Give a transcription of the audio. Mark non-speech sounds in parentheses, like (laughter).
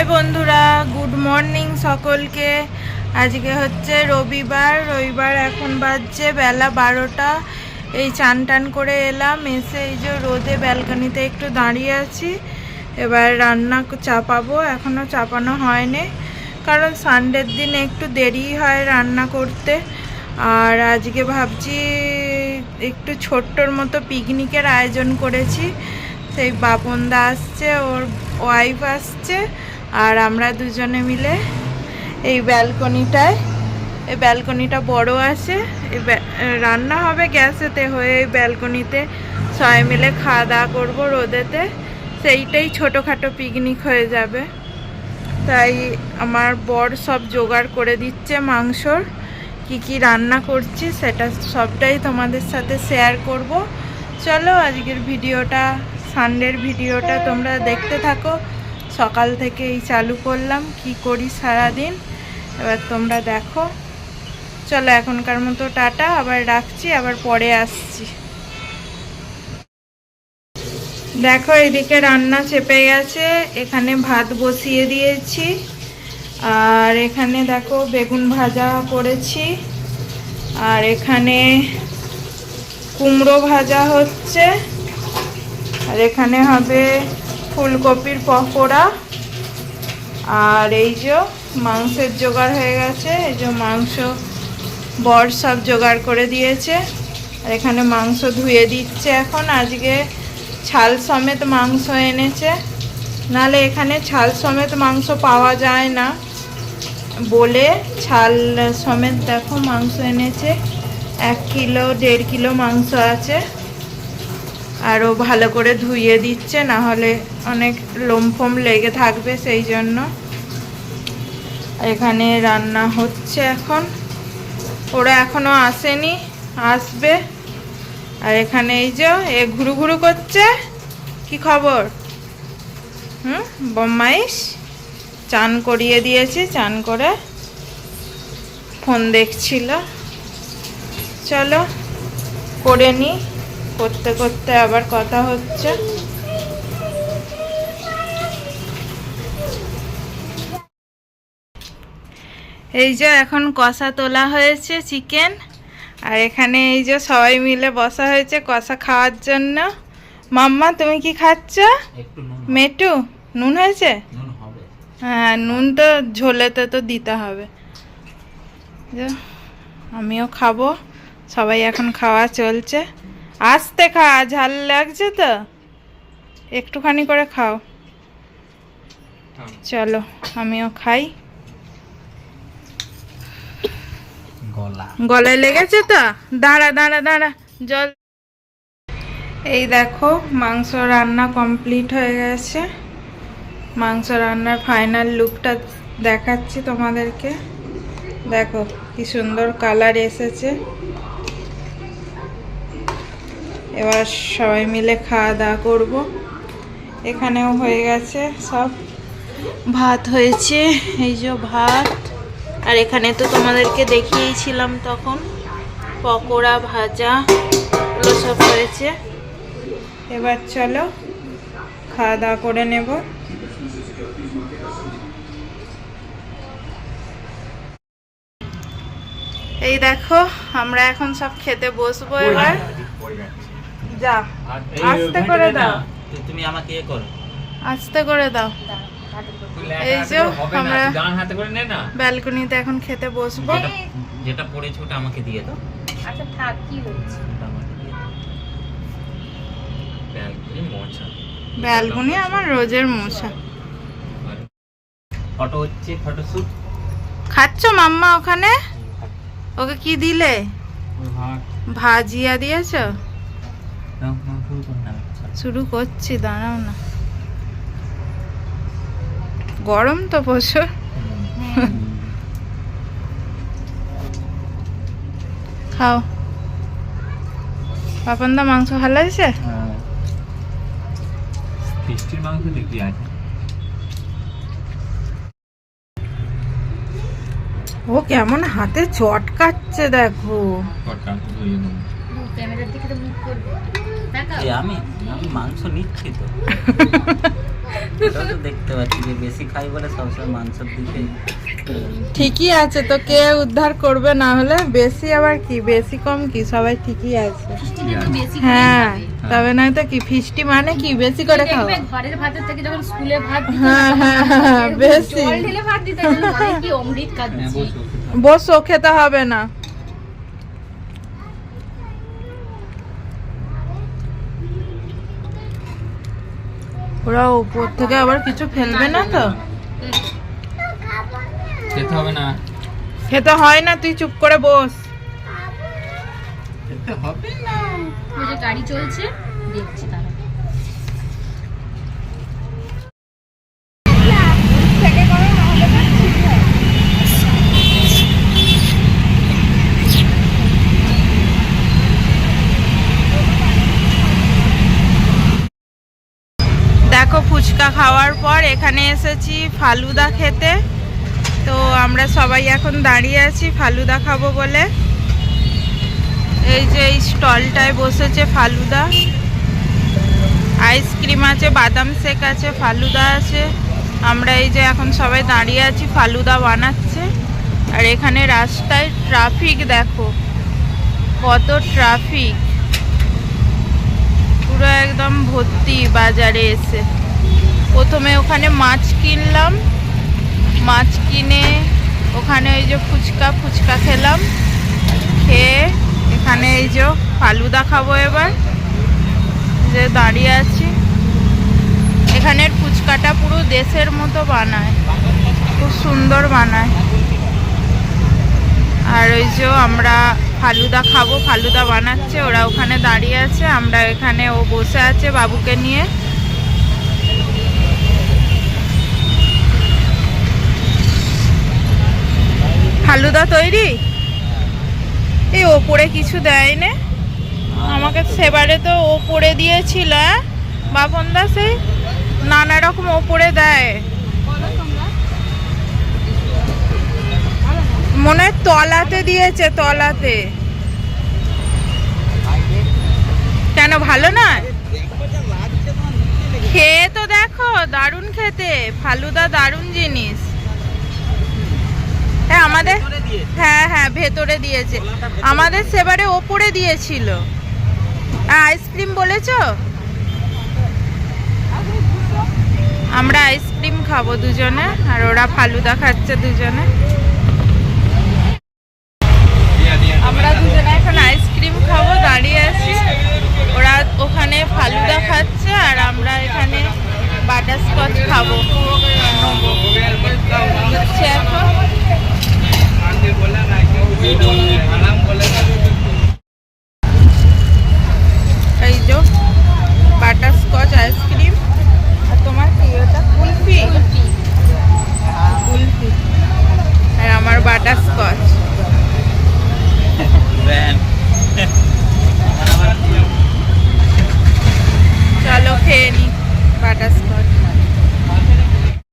High বন্ধুরা, good morning সকলকে। আজকে হচ্ছে রবিবার রবিবার এখন বাজছে বেলা বারোটা। এই চান টান করে এলাম, এসে এই যে রোদে ব্যালকনিতে একটু দাঁড়িয়ে আছি। এবার রান্না চাপাবো এখনও চাপানো হয়নি। কারণ সানডের দিন একটু দেরি হয় রান্না করতে। আর আজকে ভাবছি একটু ছোট্টর মতো পিকনিকের আয়োজন করেছি। সেই বাপনদা আসছে, ওর ওয়াইফ আসছে। আর আমরা দুজনে মিলে এই ব্যালকনিটায়, এই ব্যালকনিটা বড় আছে রান্না হবে গ্যাসেতে হয়ে এই ব্যালকনিতে। সবাই মিলে খাওয়া দাওয়া করব রোদেতে। সেইটাই ছোটোখাটো পিকনিক হয়ে যাবে। তাই আমার বর সব জোগাড় করে দিচ্ছে মাংসর। কি কি রান্না করছি সেটা সবটাই তোমাদের সাথে শেয়ার করব। চলো আজকের ভিডিওটা সানডের ভিডিওটা তোমরা দেখতে থাকো। সকাল থেকে এই চালু করলাম, কি করি সারাদিন? এবার তোমরা দেখো। চলো এখনকার মতো টাটা, আবার রাখছি, আবার পরে আসছি। দেখো, এদিকে রান্না চেপে গেছে, এখানে ভাত বসিয়ে দিয়েছি। আর এখানে দেখো, বেগুন ভাজা করেছি। আর এখানে কুমড়ো ভাজা হচ্ছে। আর এখানে হবে ফুলকপির পকোড়া। আর এই যে মাংসের জোগাড় হয়ে গেছে, এই যে মাংস বর সব জোগাড় করে দিয়েছে। আর এখানে মাংস ধুয়ে দিচ্ছে এখন। আজকে ছাল সমেত মাংস এনেছে। নালে এখানে ছাল সমেত মাংস পাওয়া যায় না বলে। ছাল সমেত দেখো মাংস এনেছে। এক কিলো, দেড় কিলো মাংস আছে। আরও ভালো করে ধুইয়ে দিচ্ছে না হলে অনেক লোমফোম লেগে থাকবে সেই জন্য। এখানে রান্না হচ্ছে এখন। ওরা এখনও আসেনি, আসবে। আর এখানে এই যে এ ঘুরু ঘুরু করছে। কি খবর? হুম, বম্মাইশ? চান করিয়ে দিয়েছি, চান করে ফোন দেখছিল। চলো, করে নি। করতে করতে আবার কথা হচ্ছে। এই যে এখন কষা তোলা হয়েছে চিকেন আর এখানে এই যে সবাই মিলে বসা হয়েছে কষা খাওয়ার জন্য। মাম্মা তুমি কি খাচ্ছ? মেটু নুন হয়েছে? হ্যাঁ নুন তো ঝোলেতে তো দিতে হবে। যে, আমিও খাব। সবাই এখন খাওয়া চলছে। আস্তে খা ঝাল লাগছে তো। একটুখানি করে খাও। চলো আমিও খাই। গলায় লেগেছে তো? দাঁড়া দাঁড়া দাঁড়া জল। এই দেখো মাংস রান্না কমপ্লিট হয়ে গেছে। মাংস রান্নার ফাইনাল লুকটা দেখাচ্ছি তোমাদেরকে। দেখো কি সুন্দর কালার এসেছে। এবার সবাই মিলে খাওয়া দাওয়া করব। এখানেও হয়ে গেছে সব। ভাত হয়েছে, এই যে ভাত। আর এখানে তো তোমাদেরকে দেখিয়েছিলাম তখন, পকোড়া ভাজা, এগুলো সব হয়েছে। এবার চলো খাওয়া দাওয়া করে নেব। এই দেখো, আমরা এখন সব খেতে বসবো এবার। যা আস্তে করে দাও। তুমি আমাকে ইয়ে করো। আস্তে করে দাও। এই যে আমরা ডান হাতে করে নে না। ব্যালকনিতে এখন খেতে বসবো। যেটা পড়েছে ওটা আমাকে দিয়ে দাও। আচ্ছা থাক কি হয়েছে? ব্যালকনি মোছা। ব্যালকনি আমার রোজের মশা ফটো হচ্ছে ফটো শুট খাচ্ছ মাম্মা ওখানে? ওকে কি দিলে? ভাজিয়া দিয়েছ? শুরু করছি দাঁড়াও না। গরম তো প্রচুর। খাও। পাপনদা মাংস ভালো আছে ফিস্টির মাংস দেখি আছে ও কেমন হাতে চটকাচ্ছে দেখো। ক্যামেরার দিকে তো মুখ করবে। আমি আমি মাংস নিচ্ছি (laughs) তো। দেখতে পাচ্ছি যে বেশি খাই বলে সবসময় মাংসের দিকে ঠিকই আছে তো কে উদ্ধার করবে না হলে? বেশি আবার কি? বেশি কম কি? সবাই ঠিকই আছে। হ্যাঁ তবে নয় তো কি? ফিস্টি মানে কি? বেশি করে খাও ঘরের ভাতের থেকে যখন স্কুলে ভাত হ্যাঁ, হ্যাঁ, হ্যাঁ, বেশি। জল ঢেলে ভাত দিত যেন মনে কি অমৃত খাচ্ছি? বসো বসো খেতে হবে না। ওরা উপর থেকে আবার কিছু ফেলবে না তো? খেতে হবে না। খেতে হয় না তুই চুপ করে বস। খেতে হবে না। গাড়ি চলছে দেখছি তারা দেখো ফুচকা খাওয়ার পর এখানে এসেছি ফালুদা খেতে। তো আমরা সবাই এখন দাঁড়িয়ে আছি ফালুদা খাব বলে। এই যে এই স্টলটায় বসেছে ফালুদা। আইসক্রিম আছে, বাদাম শেক আছে, ফালুদা আছে। আমরা এই যে এখন সবাই দাঁড়িয়ে আছি, ফালুদা বানাচ্ছে। আর এখানে রাস্তায় ট্রাফিক দেখো, কত ট্রাফিক। পুরো একদম ভর্তি বাজারে এসে। প্রথমে ওখানে মাছ কিনলাম। মাছ কিনে ওখানে ওই যে ফুচকা ফুচকা খেলাম। খেয়ে এখানে এই যে ফালুদা খাব এবার। যে দাঁড়িয়ে আছি। এখানের ফুচকাটা পুরো দেশের মতো বানায়। খুব সুন্দর বানায়। আর ওই যে আমরা ফালুদা খাব, ফালুদা বানাচ্ছে, ওরা ওখানে দাঁড়িয়ে আছে। আমরা এখানে ও বসে আছে বাবুকে নিয়ে। ফালুদা তৈরি? এই ওপরে কিছু দেয় না আমাকে সেবারে তো ওপরে দিয়েছিল হ্যাঁ? বাপন দা সেই নানা রকম ওপরে দেয়। মনে হয় তলাতে দিয়েছে, তলাতে। কেন, ভালো না? খেয়ে তো দেখো, দারুণ খেতে। ফালুদা দারুণ জিনিস। হ্যাঁ আমাদের হ্যাঁ হ্যাঁ ভেতরে দিয়েছে। আমাদের সেবারে ওপরে দিয়েছিল। আইসক্রিম বলেছ? আমরা আইসক্রিম খাব দুজনে আর ওরা ফালুদা খাচ্ছে দুজনে। আমরা দুজনে এখন আইসক্রিম খাব দাঁড়িয়ে আছি। ওরা ওখানে ফালুদা খাচ্ছে আর আমরা এখানে বাটারস্কচ খাব। হচ্ছে এখন। જો બાટા સ્કોચ આઈસ્ક્રીમ